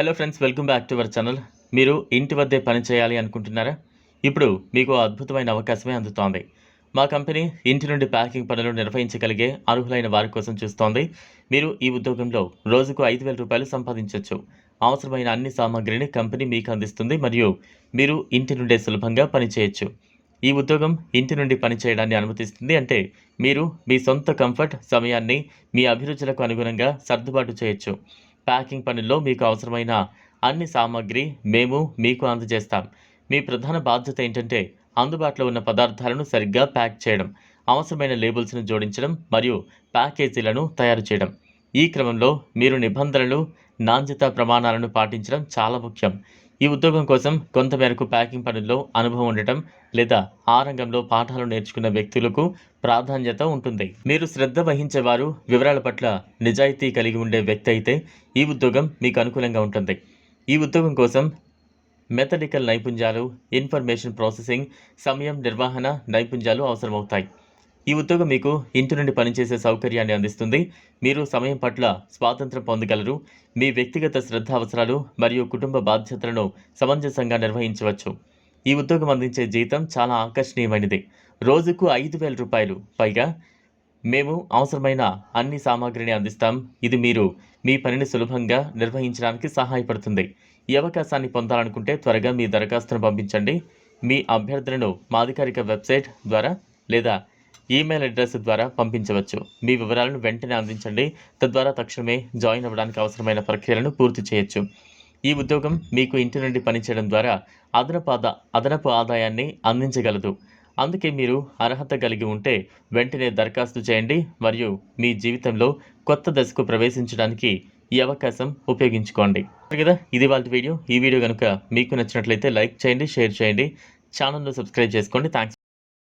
Hello friends welcome back to our channel మీరు ఇంటి వద్దే పని చేయాలి అనుకుంటున్నారా? ఇప్పుడు మీకు అద్భుతమైన అవకాశమే అందుతోంది. మా కంపెనీ ఇంటి నుండి ప్యాకింగ్ పనులు నిర్వహించగలిగే అర్హులైన వారి కోసం చూస్తోంది. మీరు ఈ ఉద్యోగంలో రోజుకు ఐదు వేల రూపాయలు సంపాదించవచ్చు అవసరమైన అన్ని సామాగ్రిని కంపెనీ మీకు అందిస్తుంది మరియు మీరు ఇంటి నుండే సులభంగా పనిచేయచ్చు ఈ ఉద్యోగం ఇంటి నుండి పని చేయడాన్ని అనుమతిస్తుంది అంటే మీరు మీ సొంత కంఫర్ట్ సమయాన్ని మీ అభిరుచులకు అనుగుణంగా సర్దుబాటు చేయొచ్చు. ప్యాకింగ్ పనుల్లో మీకు అవసరమైన అన్ని సామాగ్రి మేము మీకు అందజేస్తాం. మీ ప్రధాన బాధ్యత ఏంటంటే అందుబాటులో ఉన్న పదార్థాలను సరిగ్గా ప్యాక్ చేయడం అవసరమైన లేబుల్స్ను జోడించడం మరియు ప్యాకేజీలను తయారు చేయడం. ఈ క్రమంలో మీరు నిబంధనలు నాణ్యత ప్రమాణాలను పాటించడం చాలా ముఖ్యం. ఈ ఉద్యోగం కోసం కొంతమేరకు ప్యాకింగ్ పనుల్లో అనుభవం ఉండటం లేదా ఆ రంగంలో పాఠాలు నేర్చుకున్న వ్యక్తులకు ప్రాధాన్యత ఉంటుంది. మీరు శ్రద్ధ వహించేవారు వివరాల పట్ల నిజాయితీ కలిగి ఉండే వ్యక్తి అయితే ఈ ఉద్యోగం మీకు అనుకూలంగా ఉంటుంది. ఈ ఉద్యోగం కోసం మెథడికల్ నైపుణ్యాలు ఇన్ఫర్మేషన్ ప్రాసెసింగ్ సమయం నిర్వహణ నైపుణ్యాలు అవసరమవుతాయి. ఈ ఉద్యోగం మీకు ఇంటి నుండి పనిచేసే సౌకర్యాన్ని అందిస్తుంది. మీరు సమయం పట్ల స్వాతంత్రం పొందగలరు. మీ వ్యక్తిగత శ్రద్ధ అవసరాలు మరియు కుటుంబ బాధ్యతలను సమంజసంగా నిర్వహించవచ్చు. ఈ ఉద్యోగం అందించే జీతం చాలా ఆకర్షణీయమైనది. రోజుకు ఐదు వేల రూపాయలు. పైగా మేము అవసరమైన అన్ని సామాగ్రిని అందిస్తాం. ఇది మీరు మీ పనిని సులభంగా నిర్వహించడానికి సహాయపడుతుంది. ఈ అవకాశాన్ని పొందాలనుకుంటే త్వరగా మీ దరఖాస్తును పంపించండి. మీ అభ్యర్థనను మా అధికారిక వెబ్సైట్ ద్వారా లేదా ఈమెయిల్ అడ్రస్ ద్వారా పంపించవచ్చు. మీ వివరాలను వెంటనే అందించండి. తద్వారా తక్షణమే జాయిన్ అవ్వడానికి అవసరమైన ప్రక్రియలను పూర్తి చేయొచ్చు. ఈ ఉద్యోగం మీకు ఇంటి నుండి పనిచేయడం ద్వారా అదనపు ఆదా అదనపు ఆదాయాన్ని అందించగలదు. అందుకే మీరు అర్హత కలిగి ఉంటే వెంటనే దరఖాస్తు చేయండి మరియు మీ జీవితంలో కొత్త దశకు ప్రవేశించడానికి ఈ అవకాశం ఉపయోగించుకోండి. కదా? ఇది వాళ్ళ వీడియో. ఈ వీడియో కనుక మీకు నచ్చినట్లయితే లైక్ చేయండి షేర్ చేయండి. ఛానల్ను సబ్స్క్రైబ్ చేసుకోండి. థ్యాంక్స్